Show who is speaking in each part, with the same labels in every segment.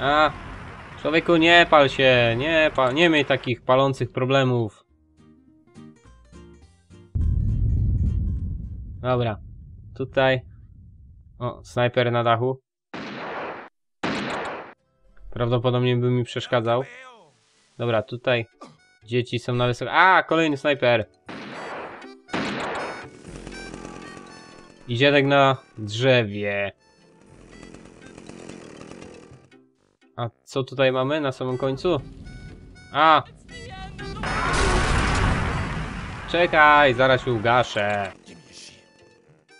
Speaker 1: A, człowieku nie pal się, nie pal, nie miej takich palących problemów. Dobra, tutaj... O, snajper na dachu. Prawdopodobnie by mi przeszkadzał. Dobra, tutaj dzieci są na wysoko... A, kolejny snajper! I dziadek na drzewie. A co tutaj mamy na samym końcu? A! Czekaj, zaraz się ugaszę.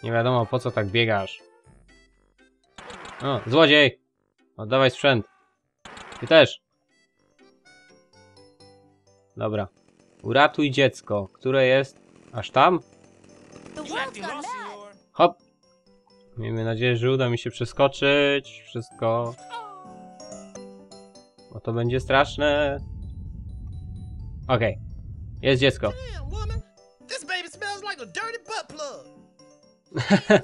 Speaker 1: Nie wiadomo po co tak biegasz. O, złodziej! Oddawaj sprzęt. Ty też. Dobra. Uratuj dziecko, które jest aż tam? Hop! Miejmy nadzieję, że uda mi się przeskoczyć wszystko. Bo to będzie straszne. Okej. Jest dziecko.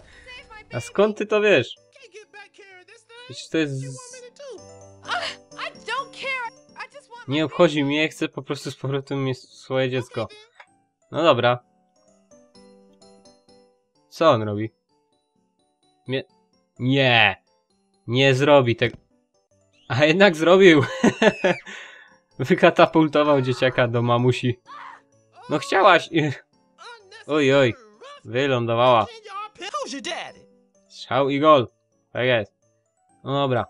Speaker 2: A
Speaker 1: skąd ty to wiesz? Przecież to jest...
Speaker 2: Want
Speaker 1: Nie obchodzi mnie, chcę po prostu z powrotem mieć swoje dziecko. No dobra. Co on robi? Mnie... Nie! Nie zrobi tego. A jednak zrobił! Wykatapultował dzieciaka do mamusi. No chciałaś! Oj, oj. Wylądowała. Strzał i gol. Tak jest. No dobra.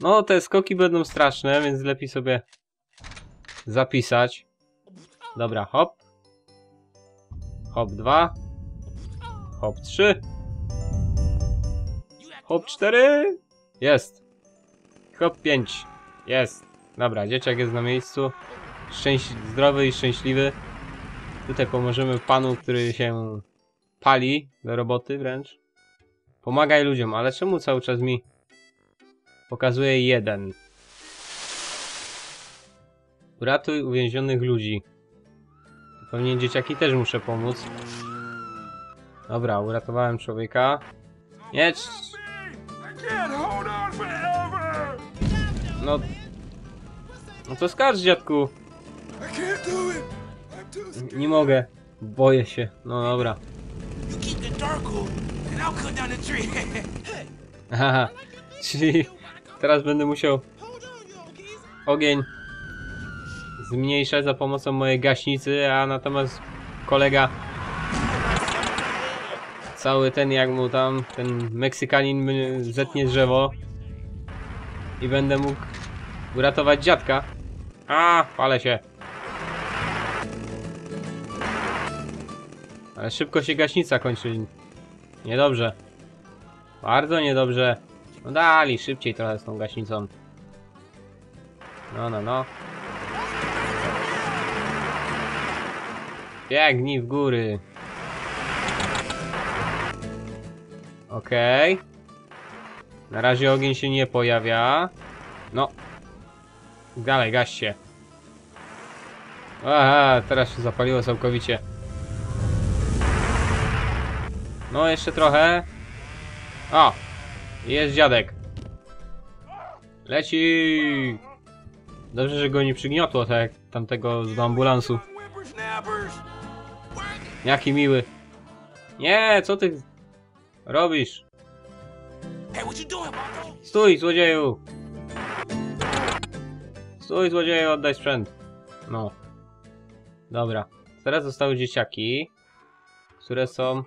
Speaker 1: No te skoki będą straszne, więc lepiej sobie zapisać. Dobra, hop. Hop 2. Hop 3. Hop 4. Jest. Hop 5. Jest. Dobra, dzieciak jest na miejscu. Szczęś zdrowy i szczęśliwy. Tutaj pomożemy panu, który się pali do roboty wręcz. Pomagaj ludziom, ale czemu cały czas mi pokazuje jeden? Uratuj uwięzionych ludzi. Pewnie dzieciaki też muszę pomóc. Dobra, uratowałem człowieka. Cz- no... No to skarż, dziadku. Nie mogę. Boję się. No dobra. Haha. Czyli teraz będę musiał ogień zmniejszać za pomocą mojej gaśnicy, a natomiast kolega cały ten jak mu tam, ten Meksykanin zetnie drzewo i będę mógł uratować dziadka. A, palę się. Ale szybko się gaśnica kończy. Niedobrze. Bardzo niedobrze. No dali szybciej trochę z tą gaśnicą. No, no, no. Biegnij w góry. Okej. Na razie ogień się nie pojawia. No. Dalej, gaś się. Aha, teraz się zapaliło całkowicie. No, jeszcze trochę. O! Jest dziadek. Leci! Dobrze, że go nie przygniotło, tak jak tamtego z ambulansu. Jaki miły. Nie, co ty robisz? Stój, złodzieju! Stój, złodzieju, oddaj sprzęt. No. Dobra. Teraz zostały dzieciaki, które są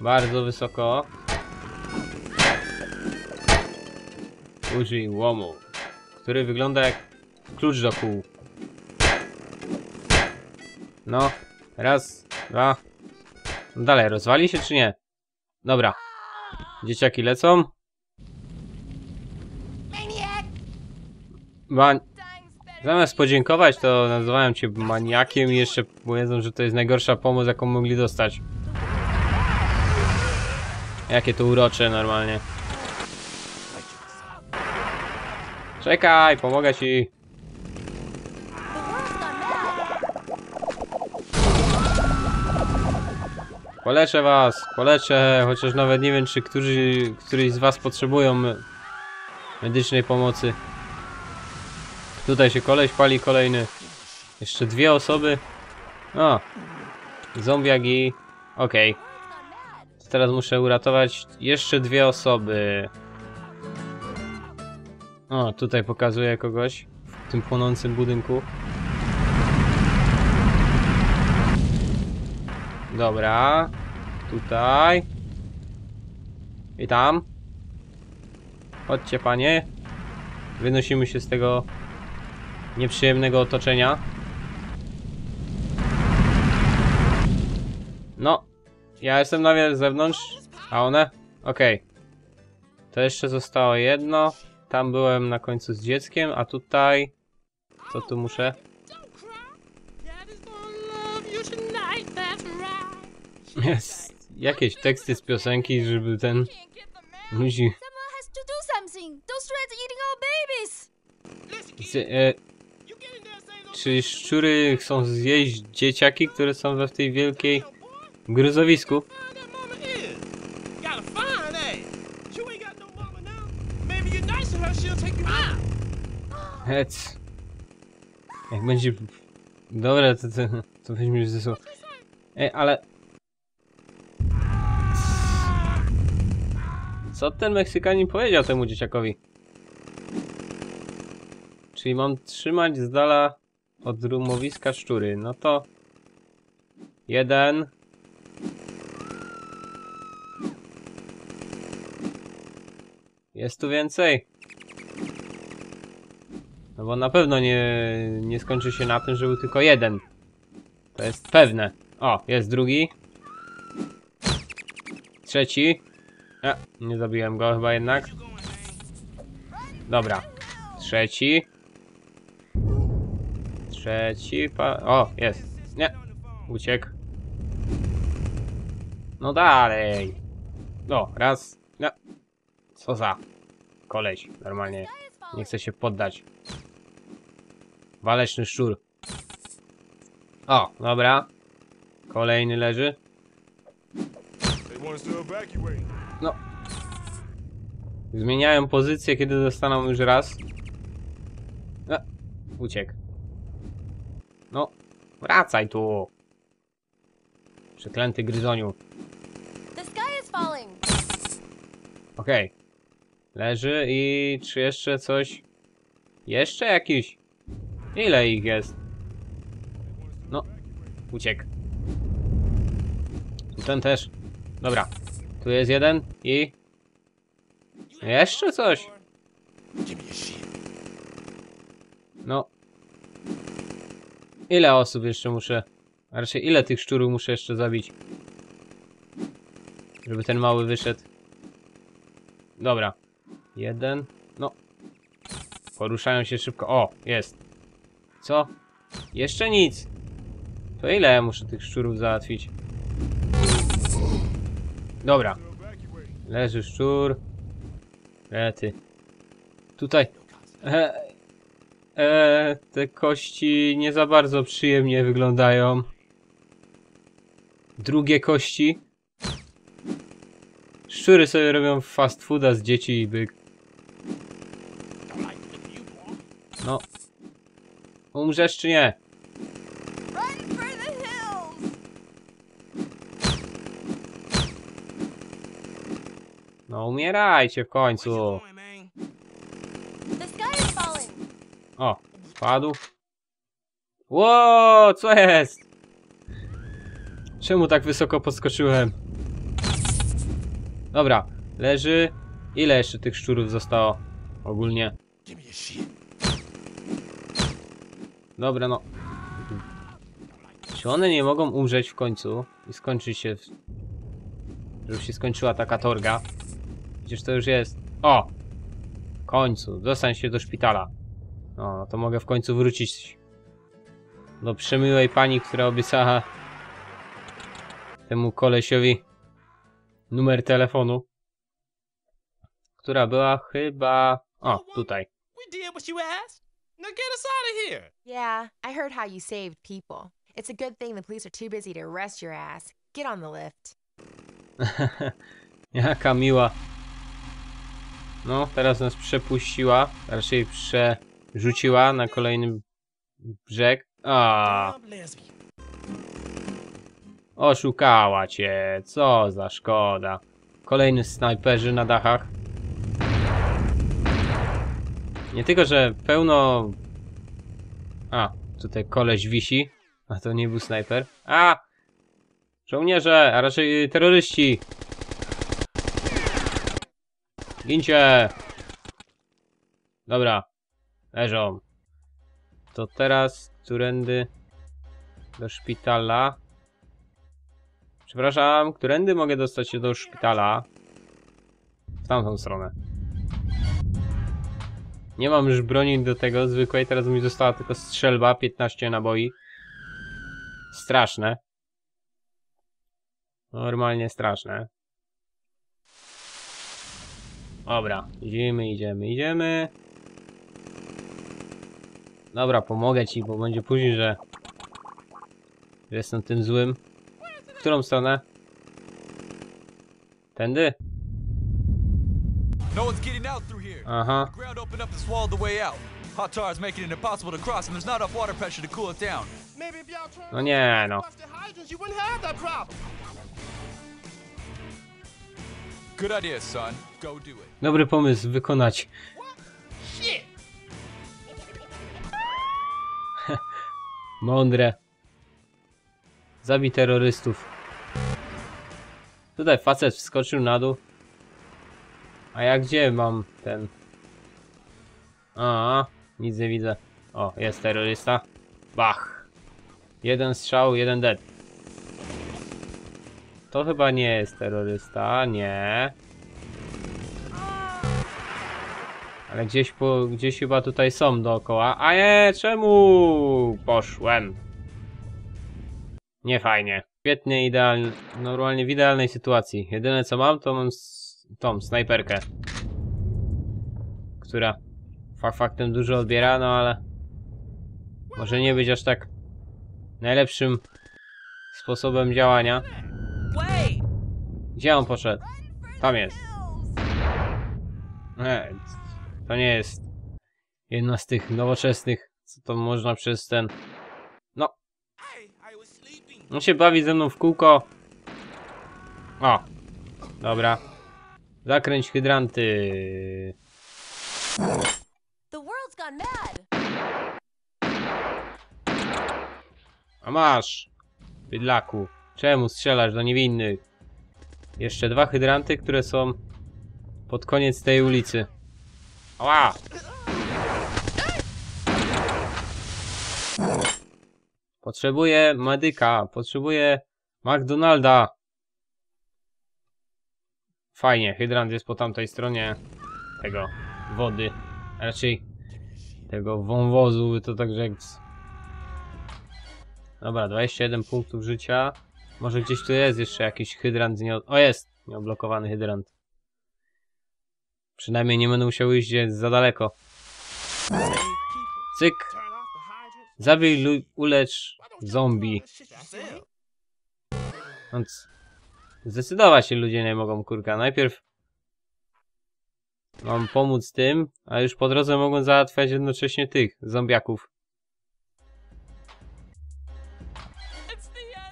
Speaker 1: bardzo wysoko. Użyj łomu, który wygląda jak klucz do kół. No. Raz, dwa. Dalej, rozwali się czy nie? Dobra. Dzieciaki lecą.
Speaker 3: maniac.
Speaker 1: Ma...
Speaker 3: Dying sped.
Speaker 1: Zamiast podziękować, to nazywają cię maniakiem i jeszcze powiedzą, że to jest najgorsza pomoc, jaką mogli dostać. Jakie to urocze normalnie. Czekaj, pomogę ci. Poleczę was, poleczę, chociaż nawet nie wiem, czy którzy, któryś z was potrzebują medycznej pomocy. Tutaj się koleś pali kolejny. Jeszcze dwie osoby. O! Zombiak i... Okej. Teraz muszę uratować jeszcze dwie osoby. O, tutaj pokazuję kogoś w tym płonącym budynku. Dobra. Tutaj. I tam. Chodźcie panie. Wynosimy się z tego nieprzyjemnego otoczenia. No. Ja jestem na zewnątrz, a one? Okej. To jeszcze zostało jedno. Tam byłem na końcu z dzieckiem, a tutaj... Co tu muszę? Jest jakieś teksty z piosenki, żeby ten ludzi... Z, e, czy szczury chcą zjeść dzieciaki, które są we w tej wielkiej gruzowisku? Hec. Jak będzie... Dobra, to, to, to weźmiesz ze sobą. Ej, ale... Co ten Meksykanin powiedział temu dzieciakowi? Czyli mam trzymać z dala od rumowiska szczury. No to... Jeden. Jest tu więcej. No bo na pewno nie, nie skończy się na tym, że był tylko jeden. To jest pewne. O, jest drugi. Trzeci. A, nie zabiłem go chyba jednak. Dobra. Trzeci. Trzeci pa... O, jest. Nie. Uciekł. No dalej. No, raz. Nie. Co za koleś. Normalnie. Nie chce się poddać. Waleczny szczur. O, dobra. Kolejny leży. No. Zmieniają pozycję, kiedy dostaną już raz. A, uciekł. No, wracaj tu. Przeklęty gryzoniu. Okej. Leży i czy jeszcze coś? Jeszcze jakiś? Ile ich jest? No, uciekł. Tu ten też. Dobra. Tu jest jeden i... Jeszcze coś. No. Ile osób jeszcze muszę... A raczej ile tych szczurów muszę jeszcze zabić? Żeby ten mały wyszedł. Dobra. Jeden. No. Poruszają się szybko. O, jest. Co? Jeszcze nic. To ile ja muszę tych szczurów załatwić? Dobra. Leży szczur. Rety. Tutaj. E, e, te kości nie za bardzo przyjemnie wyglądają. Drugie kości. Szczury sobie robią fast fooda z dzieci i byk. No. Umrzesz czy nie?
Speaker 3: Run for the hills.
Speaker 1: No umierajcie w końcu. O, spadł. Ło, co jest? Czemu tak wysoko podskoczyłem? Dobra, leży. Ile jeszcze tych szczurów zostało? Ogólnie. Dobra, no. Czy one nie mogą umrzeć w końcu i skończyć się... W... Żeby się skończyła ta katorga? Przecież to już jest... O! W końcu, dostań się do szpitala. No, no to mogę w końcu wrócić do przemiłej pani, która obiecała temu kolesiowi numer telefonu. Która była chyba... O, tutaj.
Speaker 2: We did what you asked. Now get us out of here.
Speaker 4: Yeah, I heard how you saved people. It's a good thing the police are too busy to arrest your ass. Get on the lift.
Speaker 1: Jaka miła. No, teraz nas przepuściła, raczej przerzuciła na kolejny brzeg. A, oszukała cię, co za szkoda. Kolejny snajperzy na dachach. Nie tylko, że pełno... A, tutaj koleś wisi. A to nie był snajper. A! Żołnierze, a raczej y, terroryści. Gincie! Dobra. Leżą. To teraz którędy do szpitala. Przepraszam, którędy mogę dostać się do szpitala? W tamtą stronę. Nie mam już broni do tego zwykłej, teraz mi została tylko strzelba, 15 naboi. Straszne. Normalnie straszne. Dobra, idziemy, idziemy, idziemy. Dobra, pomogę ci, bo będzie później, że że jestem tym złym. W którą stronę? Tędy?
Speaker 5: No one's getting out through here.
Speaker 1: Aha.
Speaker 5: The ground opened up and swallowed the way out. Hot tar is making it impossible to cross, and there's not enough water pressure to cool it down.
Speaker 1: No nie, no.
Speaker 5: Good idea, son. Go do it.
Speaker 1: Dobry pomysł wykonać. Mądre. Zabij terrorystów. Tutaj facet wskoczył na dół. A ja gdzie mam ten... A, nic nie widzę. O, jest terrorysta. Bach. Jeden strzał, jeden dead. To chyba nie jest terrorysta, nie. Ale gdzieś po, gdzieś chyba tutaj są dookoła. A nie, czemu poszłem? Nie fajnie. Świetnie, idealnie, normalnie w idealnej sytuacji. Jedyne co mam, to mam tą snajperkę. Która fakt faktem dużo odbiera, no ale może nie być aż tak najlepszym sposobem działania. Gdzie on poszedł? Tam jest. Nie, to nie jest jedna z tych nowoczesnych, co to można przez ten... No, on się bawi ze mną w kółko. O, dobra. Zakręć hydranty. A masz, bydlaku. Czemu strzelasz do niewinnych? Jeszcze dwa hydranty, które są pod koniec tej ulicy. Ała! Potrzebuję medyka, potrzebuję McDonalda. Fajnie, hydrant jest po tamtej stronie tego wody. Raczej tego wąwozu, to tak rzec. Dobra, 21 punktów życia. Może gdzieś tu jest jeszcze jakiś hydrant nie... O, jest! Nieoblokowany hydrant. Przynajmniej nie będę musiał iść za daleko. Cyk! Zabij, ulecz zombie. Więc zdecydować się ludzie nie mogą, kurka. Najpierw mam pomóc tym, a już po drodze mogą załatwiać jednocześnie tych zombiaków.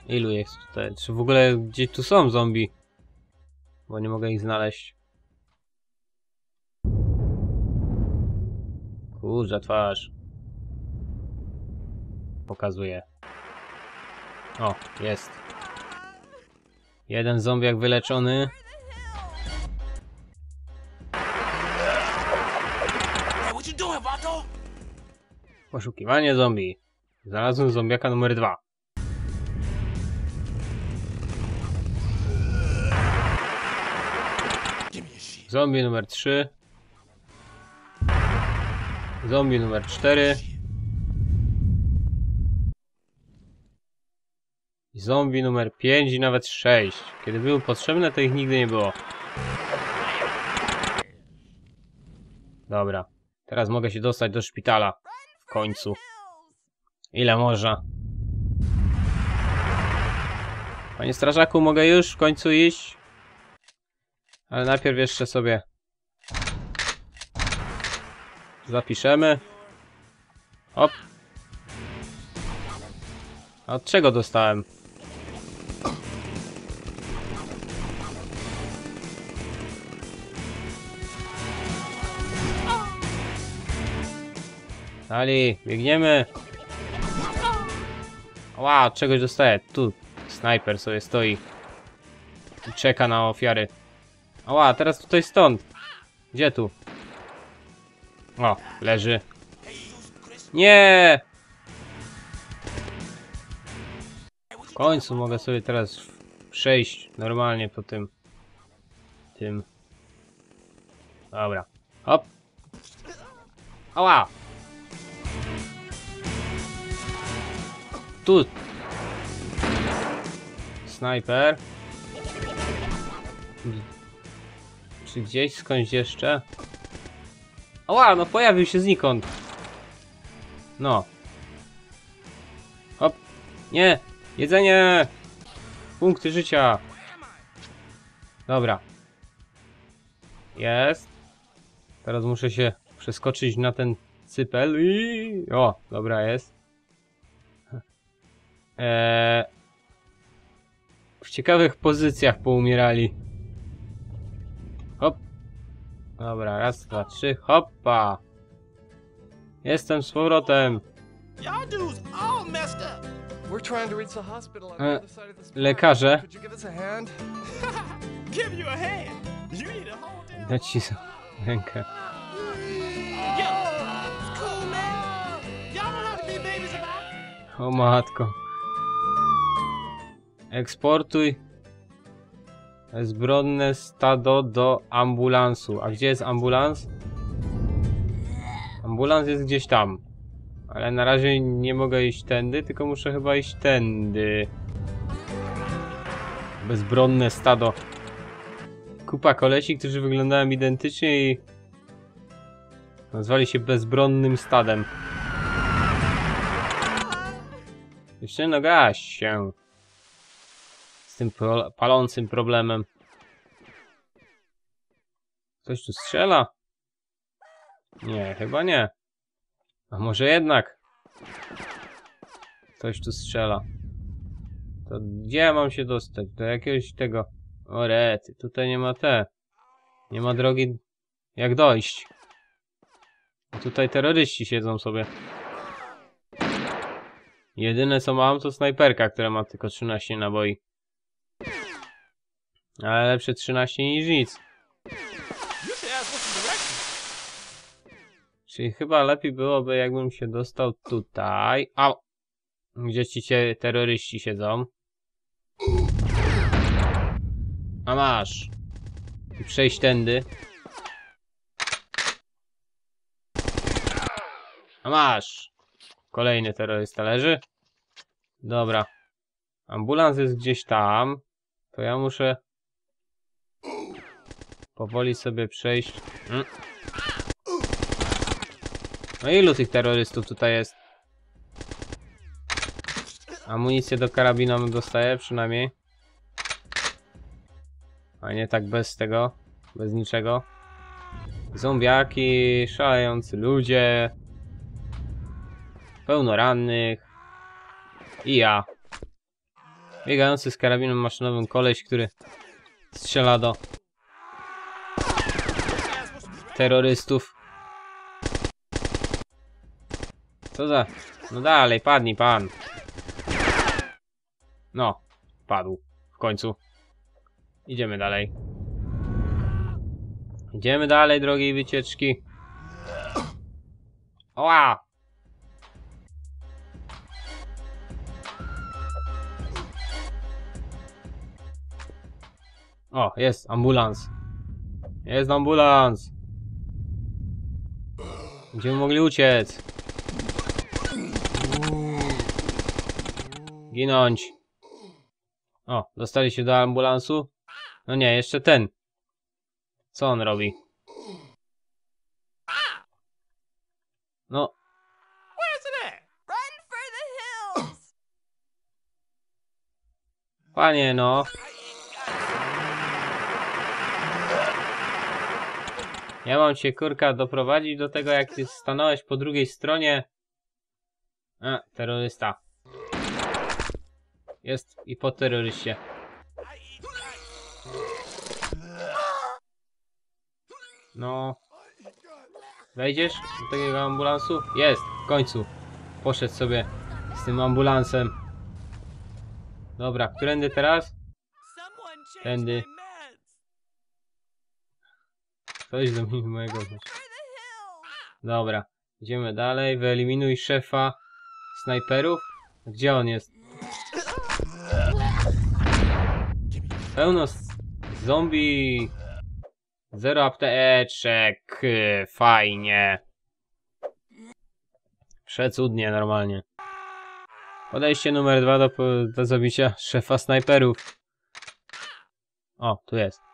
Speaker 1: Ilu jest tutaj? Czy w ogóle gdzie tu są zombie? Bo nie mogę ich znaleźć. Kurza twarz. Pokazuję. O, jest. Jeden zombiak wyleczony. Poszukiwanie zombie. Znalazłem zombiaka numer dwa. Zombie numer 3. Zombie numer 4. Zombie numer 5 i nawet 6. Kiedy były potrzebne, to ich nigdy nie było. Dobra. Teraz mogę się dostać do szpitala. W końcu. Ile można? Panie strażaku, mogę już w końcu iść? Ale najpierw jeszcze sobie Zapiszemy. Hop. A od czego dostałem? Dali, biegniemy. Ła, czegoś dostaję. Tu snajper sobie stoi. I czeka na ofiary. Ała, teraz tutaj stąd. Gdzie tu? O, leży. Nie! W końcu mogę sobie teraz przejść normalnie po tym. Tym. Dobra. Hop. Ała! Tu. Snajper. Czy gdzieś skądś jeszcze? Ała, no pojawił się znikąd. No. Hop. Nie! Jedzenie! Punkty życia. Dobra. Jest. Teraz muszę się przeskoczyć na ten cypel i... O, dobra jest. Eee... W ciekawych pozycjach poumierali. Dobra, raz, dwa, trzy, hoppa. Jestem z powrotem. E, lekarze. Dać ci rękę. O matko. Eksportuj zbrodne stado do ambulansu. A gdzie jest ambulans? Ambulans jest gdzieś tam. Ale na razie nie mogę iść tędy, tylko muszę chyba iść tędy. Bezbronne stado. Kupa kolesi, którzy wyglądają identycznie i nazwali się bezbronnym stadem. Jeszcze no gaś się. Tym palącym problemem. Ktoś tu strzela? Nie, chyba nie. A może jednak? Ktoś tu strzela. To gdzie mam się dostać? Do jakiegoś tego... O rety, tutaj nie ma te. Nie ma drogi... Jak dojść? Tutaj terroryści siedzą sobie. Jedyne co mam to snajperka, która ma tylko 13 naboi. Ale lepsze 13 niż nic. Czyli chyba lepiej byłoby jakbym się dostał tutaj. A! Gdzie ci cię terroryści siedzą? A masz! Przejść tędy. A masz! Kolejny terrorysta leży. Dobra. Ambulans jest gdzieś tam. To ja muszę powoli sobie przejść. Mm. No ilu tych terrorystów tutaj jest? Amunicję do karabinu dostaję przynajmniej. A nie tak bez tego. Bez niczego. Zombiaki, szalejący ludzie. Pełno rannych. I ja. Biegający z karabinem maszynowym koleś, który strzela do terrorystów. Co za... No dalej, padnij pan. No, padł. W końcu. Idziemy dalej. Idziemy dalej, drogiej wycieczki. Oła! O, jest ambulans. Jest ambulans. Będziemy mogli uciec. Ginąć. O, dostali się do ambulansu? No nie, jeszcze ten. Co on robi? No, panie no. Ja mam cię kurka doprowadzić do tego, jak ty stanąłeś po drugiej stronie. A, terrorysta. Jest i po terroryście. No. Wejdziesz do takiego ambulansu? Jest, w końcu. Poszedł sobie z tym ambulansem. Dobra, którędy teraz? Tędy. Coś do mnie mojego. Dobra, idziemy dalej. Wyeliminuj szefa snajperów. Gdzie on jest? Pełno zombie. Zero apteczek. Fajnie. Przecudnie, normalnie. Podejście numer dwa do, do zabicia szefa snajperów. O, tu jest.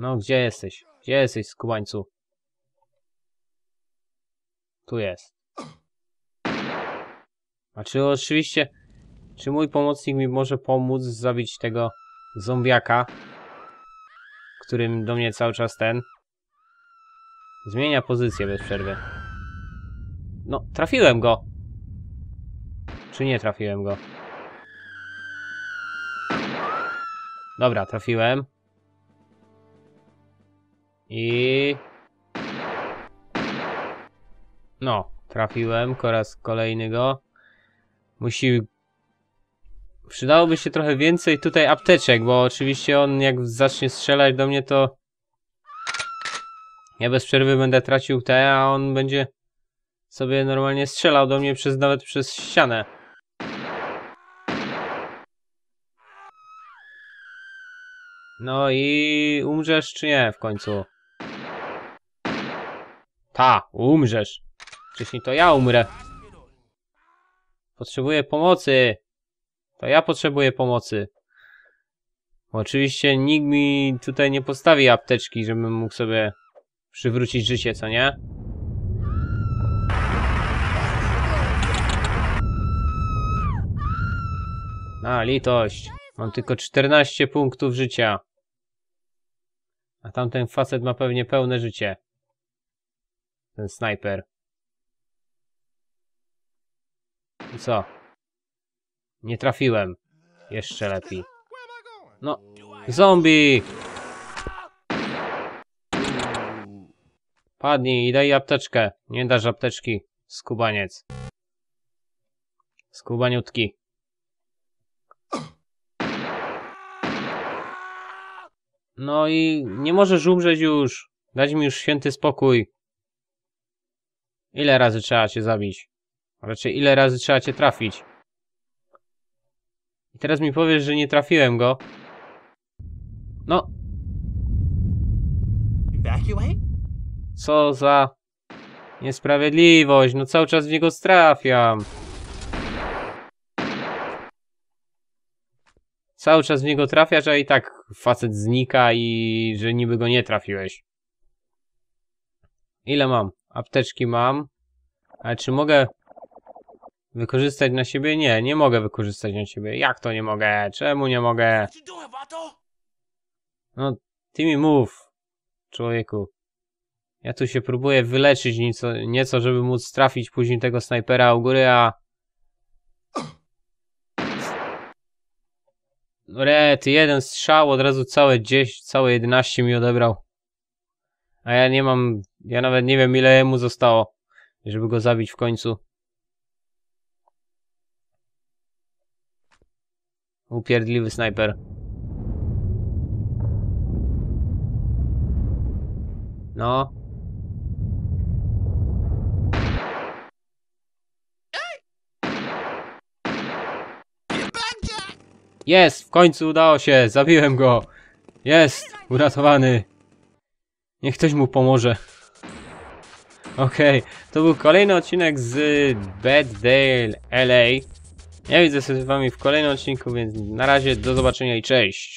Speaker 1: No, gdzie jesteś? Gdzie jesteś, skubańcu? Tu jest. A czy oczywiście... Czy mój pomocnik mi może pomóc zabić tego zombiaka? Którym do mnie cały czas ten... Zmienia pozycję bez przerwy. No, trafiłem go! Czy nie trafiłem go? Dobra, trafiłem. I... No, trafiłem po raz kolejny go. Musi... Przydałoby się trochę więcej tutaj apteczek, bo oczywiście on jak zacznie strzelać do mnie, to... Ja bez przerwy będę tracił te, a on będzie sobie normalnie strzelał do mnie przez nawet przez ścianę. No i umrzesz czy nie w końcu? Ta, umrzesz. Wcześniej to ja umrę. Potrzebuję pomocy. To ja potrzebuję pomocy. Oczywiście nikt mi tutaj nie postawi apteczki, żebym mógł sobie przywrócić życie, co nie? A, litość. Mam tylko 14 punktów życia. A tamten facet ma pewnie pełne życie. Ten snajper. I co? Nie trafiłem. Jeszcze lepiej. No, zombie! Padnij i daj apteczkę. Nie dasz apteczki, skubaniec. Skubaniutki. No i nie możesz umrzeć już. Dać mi już święty spokój. Ile razy trzeba cię zabić? Raczej ile razy trzeba cię trafić? I teraz mi powiesz, że nie trafiłem go. No, co za niesprawiedliwość. No cały czas w niego trafiam. Cały czas w niego trafiasz, a i tak facet znika i że niby go nie trafiłeś. Ile mam? Apteczki mam. Ale czy mogę wykorzystać na siebie? Nie, nie mogę wykorzystać na siebie. Jak to nie mogę? Czemu nie mogę? No, ty mi mów, człowieku. Ja tu się próbuję wyleczyć nieco, nieco żeby móc trafić później tego snajpera u góry, a... No Rety, jeden strzał, od razu całe 10, całe 11 mi odebrał. A ja nie mam, ja nawet nie wiem ile mu zostało, żeby go zabić w końcu. Upierdliwy snajper. No. Jest! W końcu udało się! Zabiłem go! Jest! Uratowany! Niech ktoś mu pomoże. Okej, to był kolejny odcinek z Bad Dale LA. Ja widzę się z wami w kolejnym odcinku, więc na razie do zobaczenia i cześć!